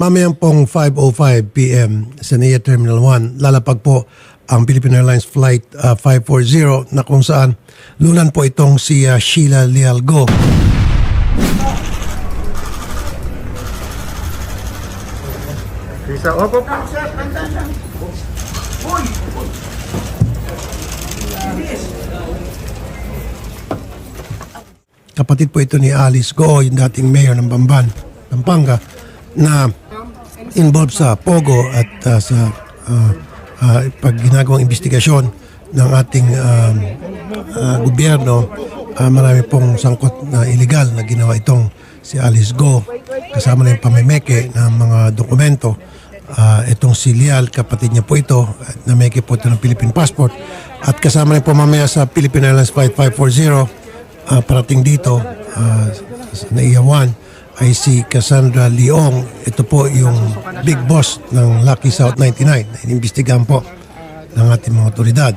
mamayang pong 5.05 p.m. sa NIA Terminal 1, lalapag po ang Philippine Airlines Flight ah, 540 na kung saan lunan po itong si ah, Sheila Lialgo. Isa, opo. Kapatid po ito ni Alice Go, yung dating mayor ng Bamban, Pampanga, na involved sa Pogo at ah, sa ah, ah, pag investigasyon ng ating um, ah, gobyerno, ah, marami pong sangkot na illegal na ginawa itong si Alice Go kasama na yung pamemeke ng mga dokumento. Ah, itong si Lial, kapatid niya po ito, at nameke po ito ng Philippine passport. At kasama rin po mamaya sa Philippine Airlines Flight 540 Ah, parating dito ah, sa NAIA 1 ay si Cassandra Leong. Ito po yung big boss ng Lucky South 99 na inimbestigahan po ng ating mga otoridad.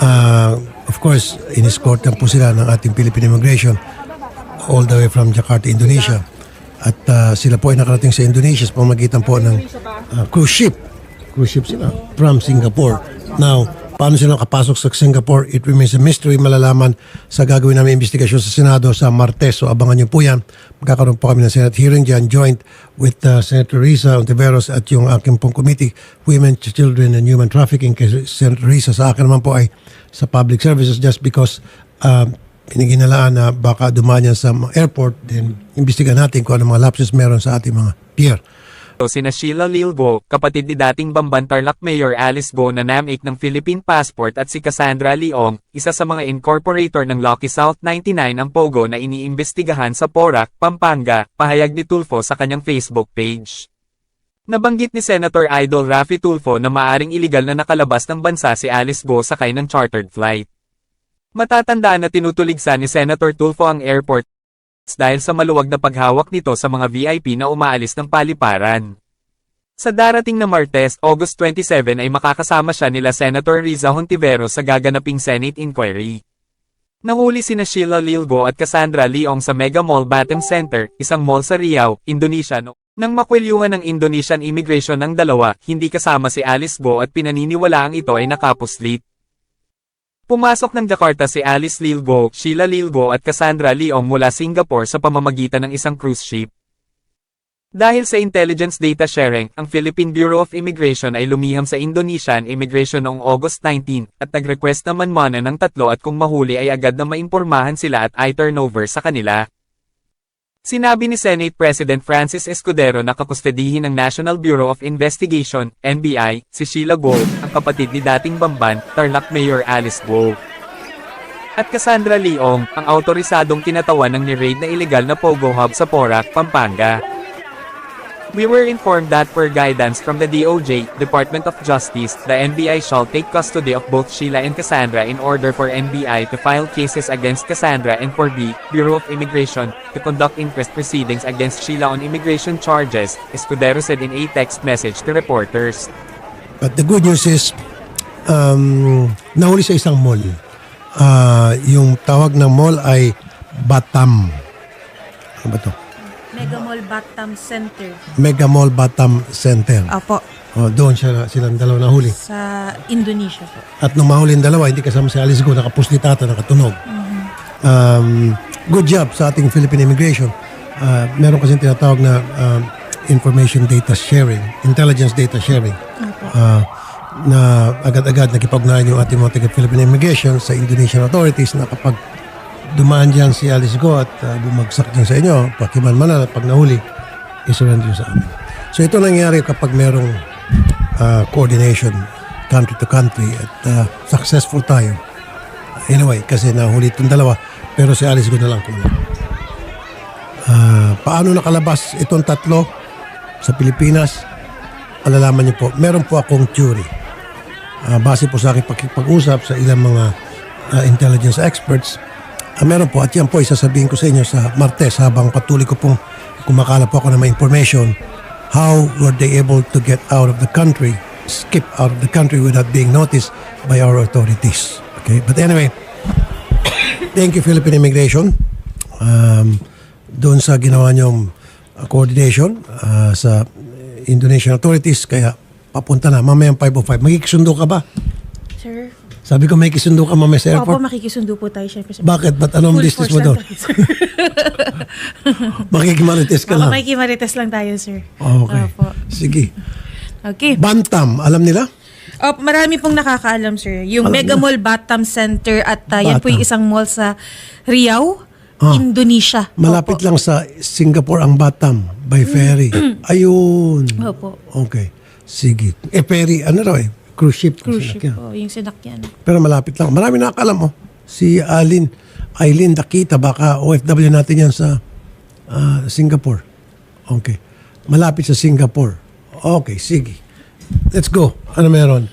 Ah, of course, iniscortan po sila ng ating Philippine Immigration all the way from Jakarta, Indonesia. At ah, sila po ay nakarating sa Indonesia sa pamagitan po ng ah, cruise ship. Cruise ship sila from Singapore. Now, paano sila nakapasok sa Singapore? It remains a mystery. Malalaman sa gagawin namin investigasyon sa Senado sa Martes. So abangan niyo po yan. Magkakaroon po kami ng Senate hearing dyan joint with uh, Senator Risa Ontiveros at yung aking pong committee, Women, Children and Human Trafficking. Kay Senator Risa sa akin naman po ay sa public services just because uh, piniginalaan na baka dumaan sa airport, then imbestigahan natin kung ano mga lapses meron sa ating mga pier. sina Sheila Lilbo, kapatid ni dating Bamban Tarlac Mayor Alice Bo na namik ng Philippine Passport at si Cassandra Leong, isa sa mga incorporator ng Lucky South 99 ang Pogo na iniimbestigahan sa Porac, Pampanga, pahayag ni Tulfo sa kanyang Facebook page. Nabanggit ni Senator Idol Raffy Tulfo na maaring iligal na nakalabas ng bansa si Alice Go sakay ng chartered flight. Matatandaan na tinutuligsa ni Senator Tulfo ang airport dahil sa maluwag na paghawak nito sa mga VIP na umaalis ng paliparan. Sa darating na Martes, August 27 ay makakasama siya nila Senator Riza Hontiveros sa gaganaping Senate inquiry. Nahuli sina Sheila Lilbo at Cassandra Leong sa Mega Mall Batam Center, isang mall sa Riau, Indonesia no. Nang makwilyuhan ng Indonesian immigration ng dalawa, hindi kasama si Alice Go at pinaniniwalaang ito ay nakapuslit. Pumasok ng Jakarta si Alice Lilbo, Sheila Lilbo at Cassandra Leong mula Singapore sa pamamagitan ng isang cruise ship. Dahil sa intelligence data sharing, ang Philippine Bureau of Immigration ay lumiham sa Indonesian Immigration noong August 19 at nag-request naman mana ng tatlo at kung mahuli ay agad na maimpormahan sila at i-turnover sa kanila. Sinabi ni Senate President Francis Escudero na kakustedihin ng National Bureau of Investigation, NBI, si Sheila Go, ang kapatid ni dating Bamban, Tarlac Mayor Alice Go. At Cassandra Leong, ang autorisadong kinatawan ng ni-raid na illegal na Pogo Hub sa Porac, Pampanga. We were informed that per guidance from the DOJ, Department of Justice, the NBI shall take custody of both Sheila and Cassandra in order for NBI to file cases against Cassandra and for B, Bureau of Immigration, to conduct inquest proceedings against Sheila on immigration charges, Escudero said in a text message to reporters. But the good news is, um, nahuli sa isang mall. Ah, yung tawag ng mall ay Batam. Ano ba to? Mega Mall Batam Center. Mega Mall Batam Center. Opo, Oh, doon siya, silang dalawa nahuli. sa Indonesia po. At nung mahuli dalawa, hindi kasama si Alice Go, nakapuslitata, nakatunog. Um, good job sa ating Philippine Immigration. Uh, meron kasi tinatawag na um, information data sharing, intelligence data sharing. Uh, na agad-agad nakipag-ugnayan yung ating mga taga-Philippine Immigration sa Indonesian authorities na kapag dumaan dyan si Alice Go at uh, bumagsak dyan sa inyo, pakiman-manan at pag nahuli, isurrender sa amin. So ito nangyayari kapag merong uh, coordination country to country at uh, successful tayo. Anyway, kasi nahuli itong dalawa, pero si Alice Go na lang kulang. Ah, paano nakalabas itong tatlo sa Pilipinas? Alalaman niyo po, meron po akong theory. Ah, base po sa aking pag-usap sa ilang mga ah, intelligence experts, ah, meron po at yan po isasabihin ko sa inyo sa Martes habang patuloy ko pong kumakala po ako ng mga information how were they able to get out of the country, skip out of the country without being noticed by our authorities. Okay, but anyway, thank you Philippine Immigration. Um, doon sa ginawa niyong uh, coordination uh, sa Indonesian authorities kaya papunta na mamayang 505. Magkikisundo ka ba? Sabi ko may kisundo ka mamaya sa opo, airport. makikisundo po tayo syempre. Sir. Bakit? Ba't anong Full business force mo lang doon? tayo, sir. Makikimarites ka Opo, lang. makikimarites lang tayo, sir. Okay. Opo. Sige. Okay. Bantam, alam nila? Oh, marami pong nakakaalam, sir. Yung Alam Mega na. Mall Batam Center at uh, yan po Batam. yung isang mall sa Riau, Ah. Indonesia. Malapit Opo. lang sa Singapore ang Batam by ferry. Ayun. Opo. Okay. Sige. Eh, ferry, ano raw eh? Cruise ship. Cruise ship Sinakyan. po, yung sinakyan. Pero malapit lang. Marami nakakalam oh. Si Alin, Aileen Dakita, baka OFW natin yan sa ah, Singapore. Okay. Malapit sa Singapore. Okay, sige. Let's go. Ano meron?